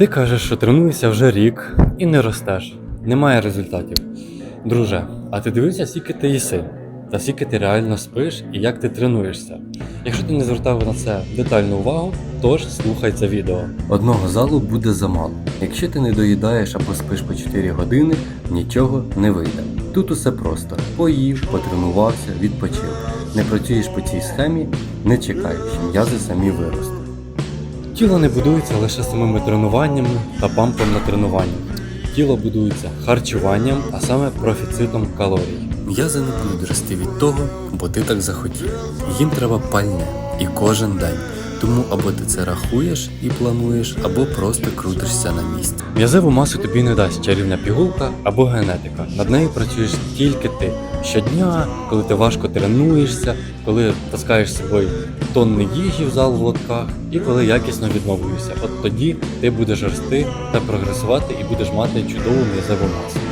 Ти кажеш, що тренуєшся вже рік і не ростеш. Немає результатів. Друже, а ти дивився, скільки ти їси? Та скільки ти реально спиш і як ти тренуєшся? Якщо ти не звертав на це детальну увагу, тож слухай це відео. Одного залу буде замало. Якщо ти не доїдаєш або спиш по 4 години, нічого не вийде. Тут усе просто: поїв, потренувався, відпочив. Не працюєш по цій схемі, не чекай, що м'язи самі виростуть. Тіло не будується лише самими тренуваннями та пампом на тренуванні. Тіло будується харчуванням, а саме профіцитом калорій. М'язи не будуть рости від того, бо ти так захотів. Їм треба пальне і кожен день. Тому або ти це рахуєш і плануєш, або просто крутишся на місці. М'язеву масу тобі не дасть чарівна пігулка або генетика. Над нею працюєш тільки ти. Щодня, коли ти важко тренуєшся, коли таскаєш з собою тонни їжі в зал в лотках, і коли якісно відновлюєшся. От тоді ти будеш рости та прогресувати і будеш мати чудову м'язеву масу.